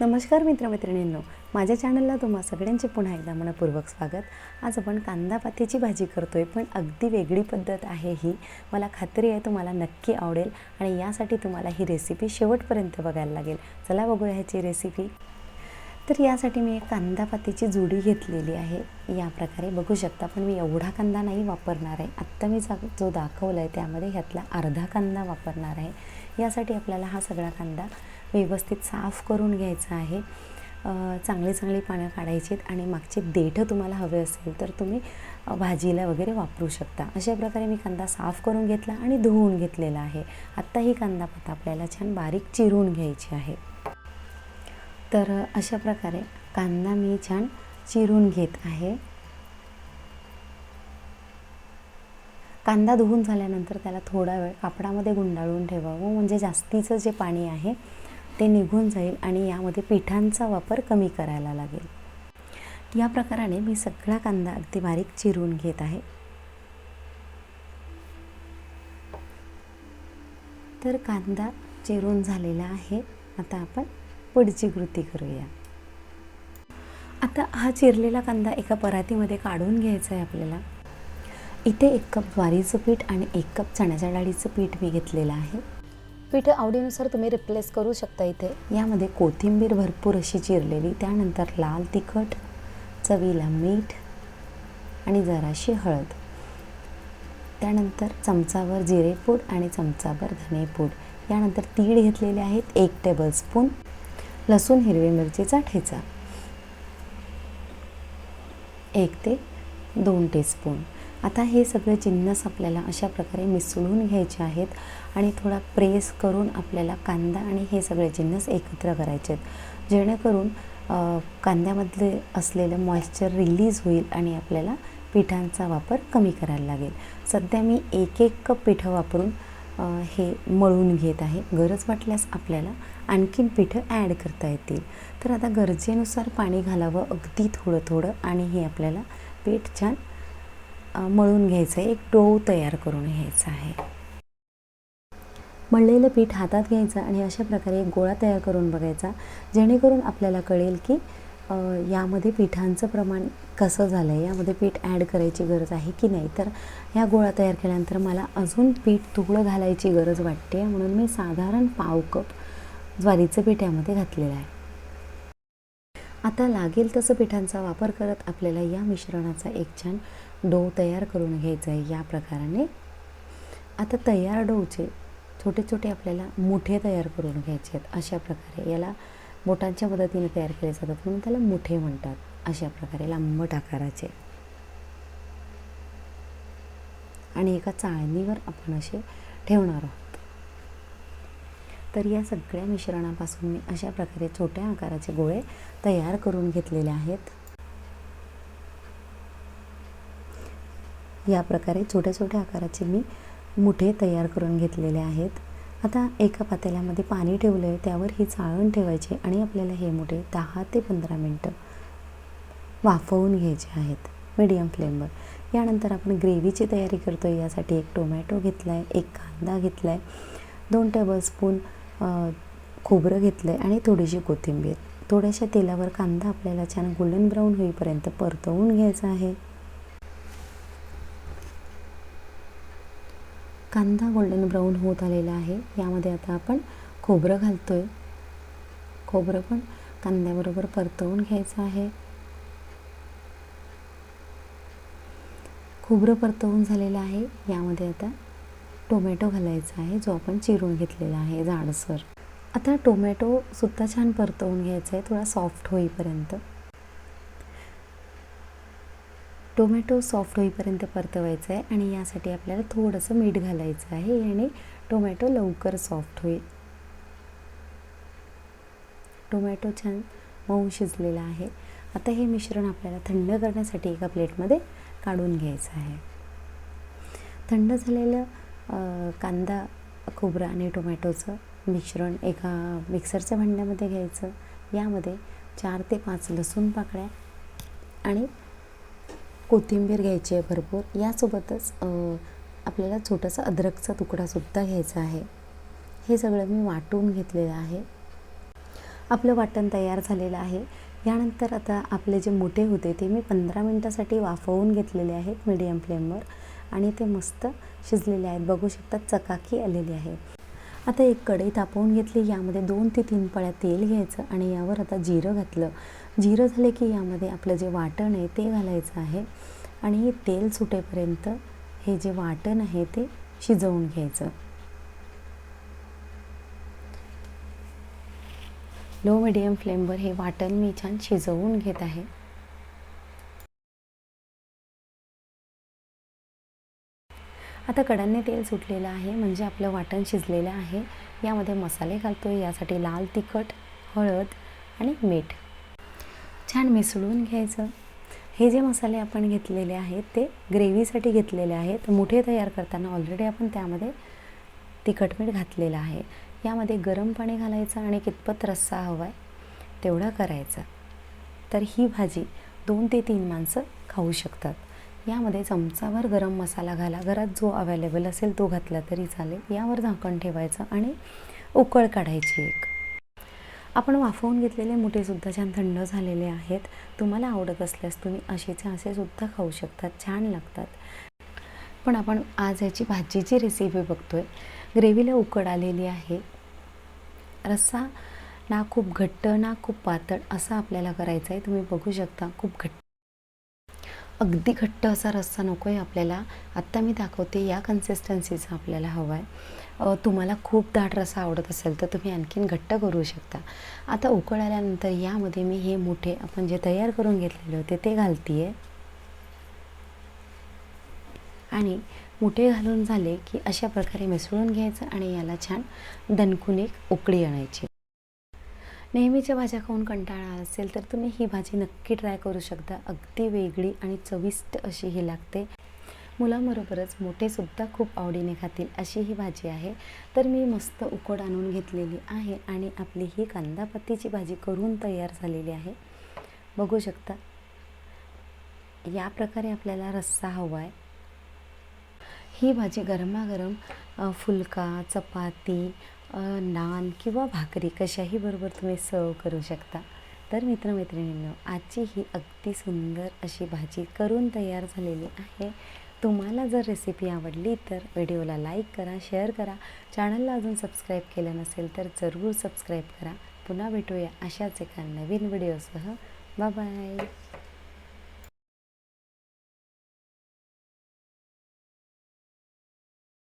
नमस्कार मित्रमैत्रिणींनो. माझ्या चॅनलला तुम्हा सगळ्यांचे पुन्हा एकदा मनपूर्वक स्वागत. आज आपण कांदा भाजी भाजी आहे पण अगदी वेगळी पद्धत आहे ही. मला खात्री आहे तुम्हाला नक्की आवडेल आणि यासाठी तुम्हाला ही रेसिपी शेवटपर्यंत बघायला लागेल. चला बघूया ह्याची रेसिपी तर यासाठी मी एक कांदा पात्याची जुडी घेतलेली आहे. या प्रकारे बघू शकता पण मी एवढा कांदा नाही वापरणार आहे. आत्ता मी जा जो दाखवला आहे त्यामध्ये ह्यातला अर्धा कांदा वापरणार आहे. यासाठी आपल्याला हा सगळा कांदा व्यवस्थित साफ करून घ्यायचं आहे. चांगली चांगली पानं काढायची आहेत आणि मागचे देठं तुम्हाला हवे असेल तर तुम्ही भाजीला वगैरे वापरू शकता. अशा प्रकारे मी कांदा साफ करून घेतला आणि धुवून घेतलेला आहे. आत्ता ही कांदा पाता आपल्याला छान बारीक चिरून घ्यायची आहे. तर अशा प्रकारे कांदा मी छान चिरून घेत आहे. कांदा धुवून झाल्यानंतर त्याला थोडा वेळ कापडामध्ये गुंडाळून ठेवावं. म्हणजे जास्तीचं जे पाणी आहे ते निघून जाईल आणि यामध्ये पिठांचा वापर कमी करायला लागेल. या प्रकाराने मी सगळा कांदा अगदी बारीक चिरून घेत आहे. तर कांदा चिरून झालेला आहे. आता आपण पुढची कृती करूया. आता हा चिरलेला कांदा एका परातीमध्ये काढून घ्यायचा आहे आपल्याला. इथे एक कप ज्वारीचं पीठ आणि एक कप चण्याच्या डाळीचं पीठ मी घेतलेलं आहे. पीठ आवडीनुसार तुम्ही रिप्लेस करू शकता इथे. यामध्ये कोथिंबीर भरपूर अशी चिरलेली त्यानंतर लाल तिखट चवीला मीठ आणि जराशी हळद. त्यानंतर चमचाभर जिरेपूड आणि चमचाभर धनेपूड यानंतर तीळ घेतलेले आहेत एक टेबलस्पून लसूण हिरवी मिरचीचा ठेचा. एक ते दोन टीस्पून आता हे सगळे जिन्नस आपल्याला अशा प्रकारे मिसळून घ्यायचे आहेत आणि थोडा प्रेस करून आपल्याला कांदा आणि हे सगळे जिन्नस एकत्र करायचे आहेत. जेणेकरून कांद्यामधले असलेलं मॉइश्चर रिलीज होईल आणि आपल्याला पिठांचा वापर कमी करायला लागेल. सध्या मी एक एक कप पिठं वापरून हे मळून घेत आहे. गरज वाटल्यास आपल्याला आणखीन पिठं ॲड करता येतील. तर आता गरजेनुसार पाणी घालावं अगदी थोडं थोडं आणि हे आपल्याला पीठ छान मळून घ्यायचं आहे. एक डो तयार करून घ्यायचा आहे. मळलेलं पीठ हातात घ्यायचं आणि अशा प्रकारे एक गोळा तयार करून बघायचा जेणेकरून आपल्याला कळेल की यामध्ये पिठांचं प्रमाण कसं झालं आहे यामध्ये पीठ ॲड करायची गरज आहे की नाही. तर ह्या गोळा तयार केल्यानंतर मला अजून पीठ थोडं घालायची गरज वाटते म्हणून मी साधारण पाव कप ज्वारीचं पीठ यामध्ये घातलेलं आहे. आता लागेल तसं पिठांचा वापर करत आपल्याला या मिश्रणाचा एक छान डो तयार करून घ्यायचा आहे या प्रकाराने. आता तयार डोचे छोटे छोटे आपल्याला मुठे तयार करून घ्यायचे आहेत अशा प्रकारे. याला बोटांच्या मदतीने तयार केले जातात म्हणून त्याला मुठे म्हणतात अशा प्रकारे. लांबट आकाराचे. आणि एका चाळणीवर आपण असे ठेवणार आहोत. तर या सगळ्या मिश्रणापासून मी अशा प्रकारे छोट्या आकाराचे गोळे तयार करून घेतलेले आहेत. या प्रकारे छोट्या छोट्या आकाराचे मी मुठे तयार करून घेतलेले आहेत. आता एका पातेल्यामध्ये पाणी ठेवलं आहे त्यावर ही चाळण ठेवायची आणि आपल्याला हे मुठे दहा ते पंधरा मिनटं वाफवून घ्यायचे आहेत. मीडियम फ्लेमवर. यानंतर आपण ग्रेव्हीची तयारी करतो आहे यासाठी एक टोमॅटो घेतला आहे एक कांदा घेतला आहे दोन टेबलस्पून खोबरं घेतलं आहे आणि थोडीशी कोथिंबीर. थोड्याशा तेलावर कांदा आपल्याला छान गोल्डन ब्राऊन होईपर्यंत परतवून घ्यायचा आहे. कांदा गोल्डन ब्राऊन होत आलेला आहे. यामध्ये आता आपण खोबरं घालतो आहे खोबरं पण कांद्याबरोबर परतवून घ्यायचं आहे. खोबरं परतवून झालेलं आहे. यामध्ये आता टोमॅटो घालायचा आहे जो आपण चिरून घेतलेला आहे जाडसर आता टोमॅटोसुद्धा छान परतवून घ्यायचा आहे थोडा सॉफ्ट होईपर्यंत. टोमॅटो सॉफ्ट होईपर्यंत परतवायचं आहे आणि यासाठी आपल्याला थोडंसं मीठ घालायचं आहे याने टोमॅटो लवकर सॉफ्ट होईल. टोमॅटो छान मऊ शिजलेला आहे. आता हे मिश्रण आपल्याला थंड करण्यासाठी एका प्लेटमध्ये काढून घ्यायचं आहे. थंड झालेलं कांदा खोबरं आणि टोमॅटोचं मिश्रण एका मिक्सरच्या भांड्यामध्ये घ्यायचं. यामध्ये चार ते पाच लसूण पाकळ्या आणि कोथिंबीर घ्यायची आहे भरपूर. यासोबतच आपल्याला छोटासा अद्रकचा तुकडासुद्धा घ्यायचा आहे. हे सगळं मी वाटून घेतलेलं आहे. आपलं वाटण तयार झालेलं आहे. यानंतर आता आपले जे मोठे होते ते मी पंधरा मिनटासाठी वाफवून घेतलेले आहेत मीडियम फ्लेमवर आणि ते मस्त शिजलेले आहेत. बघू शकता चकाकी आलेली आहे. आता एक कढई तापवून घेतली. यामध्ये दोन ते तीन पळ्या तेल घ्यायचं आणि यावर आता जिरं घातलं. जिरं झाले की यामध्ये आपलं जे वाटण आहे ते घालायचं आहे. आणि हे तेल सुटेपर्यंत हे जे वाटण आहे ते शिजवून घ्यायचं. लो मिडियम फ्लेमवर हे वाटण मी छान शिजवून घेत आहे. आता कडांनी तेल सुटलेलं आहे म्हणजे आपलं वाटण शिजलेलं आहे. यामध्ये मसाले घालतो आहे यासाठी लाल तिखट हळद आणि मीठ. छान मिसळून घ्यायचं. हे जे मसाले आपण घेतलेले आहेत ते ग्रेव्हीसाठी घेतलेले आहेत. मोठे तयार करताना ऑलरेडी आपण त्यामध्ये तिखट मीठ घातलेलं आहे. यामध्ये गरम पाणी घालायचं आणि कितपत रस्सा हवा आहे तेवढा करायचा. तर ही भाजी दोन ते तीन माणसं खाऊ शकतात. यामध्ये चमचाभर गरम मसाला घाला. घरात जो अवेलेबल असेल तो घातला तरी चालेल. यावर झाकण ठेवायचं आणि उकळ काढायची एक. आपण वाफवून घेतलेले मुठेसुद्धा छान थंड झालेले आहेत. तुम्हाला आवडत असल्यास तुम्ही असेचे असे सुद्धा खाऊ शकतात छान लागतात. पण आपण आज याची भाजीची रेसिपी बघतोय. ग्रेव्हीला उकड आलेली आहे. रस्सा ना खूप घट्ट ना खूप पातळ असा आपल्याला करायचा आहे. तुम्ही बघू शकता खूप घट्ट. अगदी घट्ट असा रस्सा नको आहे आपल्याला. आत्ता मी दाखवते या कन्सिस्टन्सीचा आपल्याला हवा आहे तुम्हाला खूप दाट रसा आवडत असेल तर तुम्ही आणखीन घट्ट करू शकता. आता उकळ आल्यानंतर यामध्ये मी हे मोठे आपण जे तयार करून घेतलेले होते ते घालते आहे आणि मोठे घालून झाले की अशा प्रकारे मिसळून घ्यायचं आणि याला छान दणकून एक उकळी आणायची. नेहमीच्या भाज्या खाऊन कंटाळा असेल तर तुम्ही ही भाजी नक्की ट्राय करू शकता. अगदी वेगळी आणि चविष्ट अशी ही लागते. मुलांबरोबरच मोठेसुद्धा खूप आवडीने खातील अशी ही भाजी आहे. तर मी मस्त उकड आणून घेतलेली आहे आणि आपली ही कांदापत्तीची भाजी करून तयार झालेली आहे. बघू शकता. या प्रकारे आपल्याला रस्सा हवा आहे. ही भाजी गरमागरम फुलका चपाती नान किंवा भाकरी कशाही बरोबर तुम्ही सर्व करू शकता. तर मित्रमैत्रिणींनो आजची ही अगदी सुंदर अशी भाजी करून तयार झालेली आहे. तुम्हाला जर रेसिपी आवडली तर व्हिडिओला लाईक करा शेअर करा. चॅनलला अजून सबस्क्राईब केलं नसेल तर जरूर सबस्क्राईब करा. पुन्हा भेटूया अशाच एका नवीन व्हिडिओसह बाय